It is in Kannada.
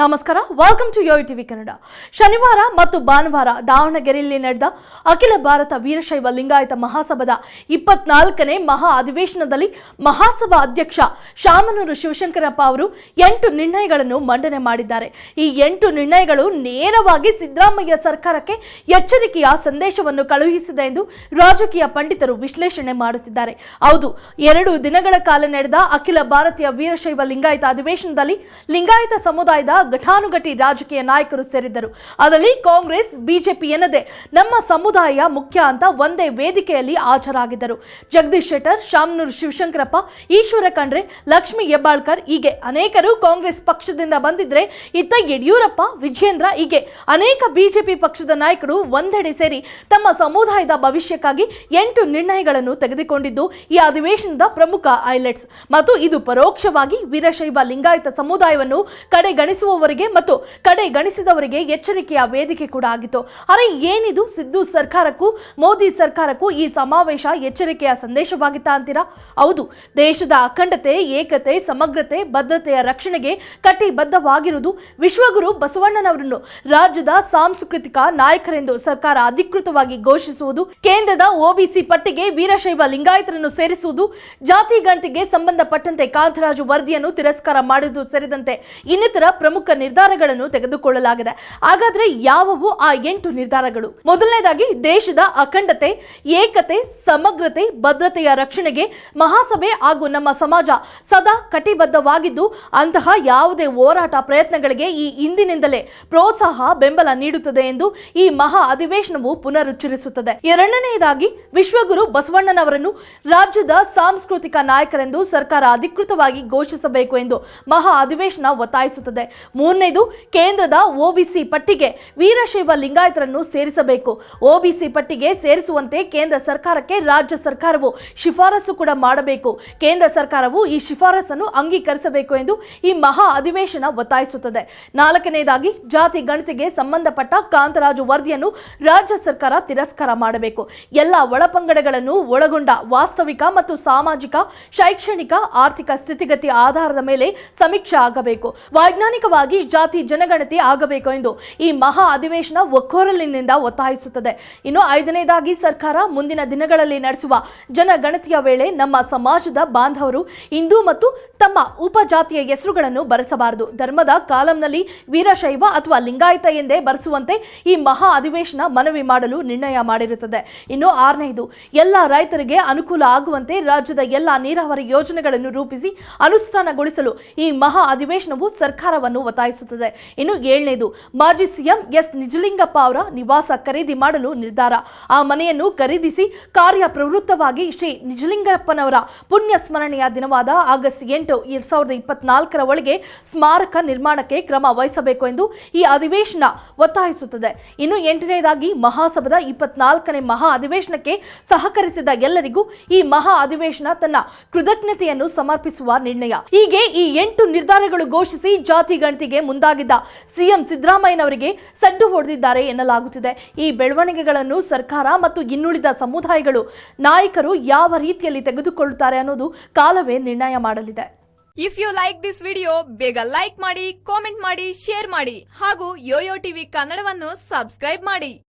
ನಮಸ್ಕಾರ. Welcome to yo TV Kannada ಶನಿವಾರ ಮತ್ತು ಭಾನುವಾರ ದಾವಣಗೆರೆಯಲ್ಲಿ ನಡೆದ ಅಖಿಲ ಭಾರತ ವೀರಶೈವ ಲಿಂಗಾಯತ ಮಹಾಸಭಾದ ಇಪ್ಪತ್ನಾಲ್ಕನೇ ಮಹಾ ಅಧಿವೇಶನದಲ್ಲಿ ಮಹಾಸಭಾ ಅಧ್ಯಕ್ಷ ಶಾಮನೂರು ಶಿವಶಂಕರಪ್ಪ ಅವರು ಎಂಟು ನಿರ್ಣಯಗಳನ್ನು ಮಂಡನೆ ಮಾಡಿದ್ದಾರೆ. ಈ ಎಂಟು ನಿರ್ಣಯಗಳು ನೇರವಾಗಿ ಸಿದ್ದರಾಮಯ್ಯ ಸರ್ಕಾರಕ್ಕೆ ಎಚ್ಚರಿಕೆಯ ಸಂದೇಶವನ್ನು ಕಳುಹಿಸಿದೆ ಎಂದು ರಾಜಕೀಯ ಪಂಡಿತರು ವಿಶ್ಲೇಷಣೆ ಮಾಡುತ್ತಿದ್ದಾರೆ. ಹೌದು, ಎರಡು ದಿನಗಳ ಕಾಲ ನಡೆದ ಅಖಿಲ ಭಾರತೀಯ ವೀರಶೈವ ಲಿಂಗಾಯತ ಅಧಿವೇಶನದಲ್ಲಿ ಲಿಂಗಾಯತ ಸಮುದಾಯದ ಘಟಾನುಘಟಿ ರಾಜಕೀಯ ನಾಯಕರು ಸೇರಿದ್ದರು. ಅದರಲ್ಲಿ ಕಾಂಗ್ರೆಸ್, ಬಿಜೆಪಿ ಎನ್ನದೆ ನಮ್ಮ ಸಮುದಾಯ ಮುಖ್ಯ ಅಂತ ಒಂದೇ ವೇದಿಕೆಯಲ್ಲಿ ಹಾಜರಾಗಿದ್ದರು. ಜಗದೀಶ್ ಶೆಟ್ಟರ್, ಶಾಮನೂರು ಶಿವಶಂಕರಪ್ಪ, ಈಶ್ವರ ಖಂಡ್ರೆ, ಲಕ್ಷ್ಮಿ ಹೆಬ್ಬಾಳ್ಕರ್ ಹೀಗೆ ಅನೇಕರು ಕಾಂಗ್ರೆಸ್ ಪಕ್ಷದಿಂದ ಬಂದಿದ್ರೆ ಇತ್ತ ಯಡಿಯೂರಪ್ಪ ವಿಜೇಂದ್ರ ಹೀಗೆ ಅನೇಕ ಬಿಜೆಪಿ ಪಕ್ಷದ ನಾಯಕರು ಒಂದೆಡೆ ಸೇರಿ ತಮ್ಮ ಸಮುದಾಯದ ಭವಿಷ್ಯಕ್ಕಾಗಿ ಎಂಟು ನಿರ್ಣಯಗಳನ್ನು ತೆಗೆದುಕೊಂಡಿದ್ದು ಈ ಅಧಿವೇಶನದ ಪ್ರಮುಖ ಹೈಲೈಟ್ಸ್. ಮತ್ತು ಇದು ಪರೋಕ್ಷವಾಗಿ ವೀರಶೈವ ಲಿಂಗಾಯತ ಸಮುದಾಯವನ್ನು ಕಡೆಗಣಿಸುವವರಿಗೆ ಮತ್ತು ಕಡೆಗಣಿಸಿದವರಿಗೆ ಎಚ್ಚರಿಕೆಯ ವೇದಿಕೆ ಕೂಡ ಆಗಿತ್ತು. ಅರೆ, ಏನಿದು? ಸಿದ್ದು ಸರ್ಕಾರಕ್ಕೂ, ಮೋದಿ ಸರ್ಕಾರಕ್ಕೂ ಈ ಸಮಾವೇಶ ಎಚ್ಚರಿಕೆಯ ಸಂದೇಶವಾಗಿತ್ತಾ ಅಂತೀರಾ? ಹೌದು, ದೇಶದ ಅಖಂಡತೆ, ಏಕತೆ, ಸಮಗ್ರತೆ ಬದ್ಧತೆಯ ರಕ್ಷಣೆಗೆ ಕಟಿಬದ್ಧವಾಗಿರುವುದು ವಿಶ್ವಗುರು ಬಸವಣ್ಣನವರನ್ನು. ರಾಜ್ಯದ ಸಾಂಸ್ಕೃತಿಕ ನಾಯಕರೆಂದು ಸರ್ಕಾರ ಅಧಿಕೃತವಾಗಿ ಘೋಷಿಸುವುದು, ಕೇಂದ್ರದ ಒಬಿಸಿ ಪಟ್ಟಿಗೆ ವೀರಶೈವ ಲಿಂಗಾಯತರನ್ನು ಸೇರಿಸುವುದು, ಜಾತಿ ಗಣತಿಗೆ ಸಂಬಂಧಪಟ್ಟಂತೆ ಕಾಂತರಾಜು ವರದಿಯನ್ನು ತಿರಸ್ಕಾರ ಮಾಡುವುದು ಸೇರಿದಂತೆ ಇನ್ನಿತರ ಪ್ರಮುಖ ನಿರ್ಧಾರಗಳನ್ನು ತೆಗೆದುಕೊಳ್ಳಲಾಗಿದೆ. ಹಾಗಾದ್ರೆ ಯಾವುವು ಆ ಎಂಟು ನಿರ್ಧಾರಗಳು? ಮೊದಲನೇದಾಗಿ ದೇಶದ ಅಖಂಡತೆ, ಏಕತೆ, ಸಮಗ್ರತೆ, ಭದ್ರತೆಯ ರಕ್ಷಣೆಗೆ ಮಹಾಸಭೆ ಹಾಗೂ ನಮ್ಮ ಸಮಾಜ ಸದಾ ಕಟಿಬದ್ಧವಾಗಿದ್ದು, ಅಂತಹ ಯಾವುದೇ ಹೋರಾಟ ಪ್ರಯತ್ನಗಳಿಗೆ ಈ ಇಂದಿನಿಂದಲೇ ಪ್ರೋತ್ಸಾಹ, ಬೆಂಬಲ ನೀಡುತ್ತದೆ ಎಂದು ಈ ಮಹಾ ಅಧಿವೇಶನವು ಪುನರುಚ್ಚರಿಸುತ್ತದೆ. ಎರಡನೆಯದಾಗಿ ವಿಶ್ವಗುರು ಬಸವಣ್ಣನವರನ್ನು ರಾಜ್ಯದ ಸಾಂಸ್ಕೃತಿಕ ನಾಯಕರೆಂದು ಸರ್ಕಾರ ಅಧಿಕೃತವಾಗಿ ಘೋಷಿಸಬೇಕು ಎಂದು ಮಹಾ ಅಧಿವೇಶನ ಒತ್ತಾಯಿಸುತ್ತದೆ. ಮೂರನೇದು ಕೇಂದ್ರದ ಒಬಿಸಿ ಪಟ್ಟಿಗೆ ವೀರಶೈವ ಲಿಂಗಾಯತರನ್ನು ಸೇರಿಸಬೇಕು. ಒಬಿಸಿ ಪಟ್ಟಿಗೆ ಸೇರಿಸುವಂತೆ ಕೇಂದ್ರ ಸರ್ಕಾರಕ್ಕೆ ರಾಜ್ಯ ಸರ್ಕಾರವು ಶಿಫಾರಸು ಕೂಡ ಮಾಡಬೇಕು. ಕೇಂದ್ರ ಸರ್ಕಾರವು ಈ ಶಿಫಾರಸನ್ನು ಅಂಗೀಕರಿಸಬೇಕು ಎಂದು ಈ ಮಹಾ ಅಧಿವೇಶನ ಒತ್ತಾಯಿಸುತ್ತದೆ. ನಾಲ್ಕನೇದಾಗಿ ಜಾತಿ ಗಣತಿಗೆ ಸಂಬಂಧಪಟ್ಟ ಕಾಂತರಾಜು ವರದಿಯನ್ನು ರಾಜ್ಯ ಸರ್ಕಾರ ತಿರಸ್ಕಾರ ಮಾಡಬೇಕು. ಎಲ್ಲ ಒಳಪಂಗಡಗಳನ್ನು ಒಳಗೊಂಡ ವಾಸ್ತವಿಕ ಮತ್ತು ಸಾಮಾಜಿಕ, ಶೈಕ್ಷಣಿಕ, ಆರ್ಥಿಕ ಸ್ಥಿತಿಗತಿ ಆಧಾರದ ಮೇಲೆ ಸಮೀಕ್ಷೆ ಆಗಬೇಕು. ವೈಜ್ಞಾನಿಕವಾಗಿ ಜಾತಿ ಜನಗಣತಿ ಆಗಬೇಕು ಎಂದು ಈ ಮಹಾ ಅಧಿವೇಶನ ಒಕ್ಕೊರಲಿನಿಂದ ಒತ್ತಾಯಿಸುತ್ತದೆ. ಇನ್ನು ಐದನೇದಾಗಿ ಸರ್ಕಾರ ಮುಂದಿನ ದಿನಗಳಲ್ಲಿ ನಡೆಸುವ ಜನಗಣತಿಯ ವೇಳೆ ನಮ್ಮ ಸಮಾಜದ ಬಾಂಧವರು, ಹಿಂದೂ ಮತ್ತು ತಮ್ಮ ಉಪಜಾತಿಯ ಹೆಸರುಗಳನ್ನು ಬರೆಸಬಾರದು. ಧರ್ಮದ ಕಾಲಂನಲ್ಲಿ ವೀರಶೈವ ಅಥವಾ ಲಿಂಗಾಯತ ಎಂದೇ ಬರೆಸುವಂತೆ ಈ ಮಹಾ ಅಧಿವೇಶನ ಮನವಿ ಮಾಡಲು ನಿರ್ಣಯ ಮಾಡಿರುತ್ತದೆ. ಇನ್ನು ಆರನೇದು, ಎಲ್ಲ ರೈತರಿಗೆ ಅನುಕೂಲ ಆಗುವಂತೆ ರಾಜ್ಯದ ಎಲ್ಲ ನೀರಾವರಿ ಯೋಜನೆಗಳನ್ನು ರೂಪಿಸಿ ಅನುಷ್ಠಾನಗೊಳಿಸಲು ಈ ಮಹಾ ಅಧಿವೇಶನವು ಸರ್ಕಾರವನ್ನು ಒತ್ತಾಯಿಸುತ್ತದೆ ಇನ್ನು ಏಳನೇದು, ಮಾಜಿ ಸಿಎಂ ಎಸ್. ನಿಜಲಿಂಗಪ್ಪ ಅವರ ನಿವಾಸ ಖರೀದಿ ಮಾಡಲು ನಿರ್ಧಾರ. ಆ ಮನೆಯನ್ನು ಖರೀದಿಸಿ ಕಾರ್ಯ ಪ್ರವೃತ್ತವಾಗಿ ಶ್ರೀ ನಿಜಲಿಂಗಪ್ಪನವರ ಪುಣ್ಯ ಸ್ಮರಣೆಯ ದಿನವಾದ ಆಗಸ್ಟ್ ಎಂಟು, ಎರಡ್ ಸಾವಿರದ ಇಪ್ಪತ್ನಾಲ್ಕರ ಸ್ಮಾರಕ ನಿರ್ಮಾಣಕ್ಕೆ ಕ್ರಮ ವಹಿಸಬೇಕು ಎಂದು ಈ ಅಧಿವೇಶನ ಒತ್ತಾಯಿಸುತ್ತದೆ. ಇನ್ನು ಎಂಟನೇದಾಗಿ, ಮಹಾಸಭದ ಇಪ್ಪತ್ನಾಲ್ಕನೇ ಮಹಾ ಅಧಿವೇಶನಕ್ಕೆ ಸಹಕರಿಸಿದ ಎಲ್ಲರಿಗೂ ಈ ಮಹಾ ಅಧಿವೇಶನ ತನ್ನ ಕೃತಜ್ಞತೆಯನ್ನು ಸಮರ್ಪಿಸುವ ನಿರ್ಣಯ. ಹೀಗೆ ಈ ಎಂಟು ನಿರ್ಧಾರಗಳು ಘೋಷಿಸಿ ಜಾತಿ ಗಣತಿಗೆ ಮುಂದಾಗಿದ್ದ ಸಿಎಂ ಸಿದ್ದರಾಮಯ್ಯನವರಿಗೆ ಸಡ್ಡು ಹೊಡೆದಿದ್ದಾರೆ ಎನ್ನಲಾಗುತ್ತಿದೆ. ಈ ಬೆಳವಣಿಗೆಗಳನ್ನು ಸರ್ಕಾರ ಮತ್ತು ಇನ್ನುಳಿದ ಸಮುದಾಯಗಳು ನಾಯಕರು ಯಾವ ರೀತಿಯಲ್ಲಿ ತೆಗೆದುಕೊಳ್ಳುತ್ತಾರೆ ಅನ್ನೋದು ಕಾಲವೇ ನಿರ್ಣಯ ಮಾಡಲಿದೆ. If you like this video ಬೇಗ ಲೈಕ್ ಮಾಡಿ ಕಾಮೆಂಟ್ ಮಾಡಿ ಶೇರ್ ಮಾಡಿ ಹಾಗೂ ಯೋಯೋ ಟಿವಿ ಕನ್ನಡವನ್ನು ಸಬ್ಸ್ಕ್ರೈಬ್ ಮಾಡಿ.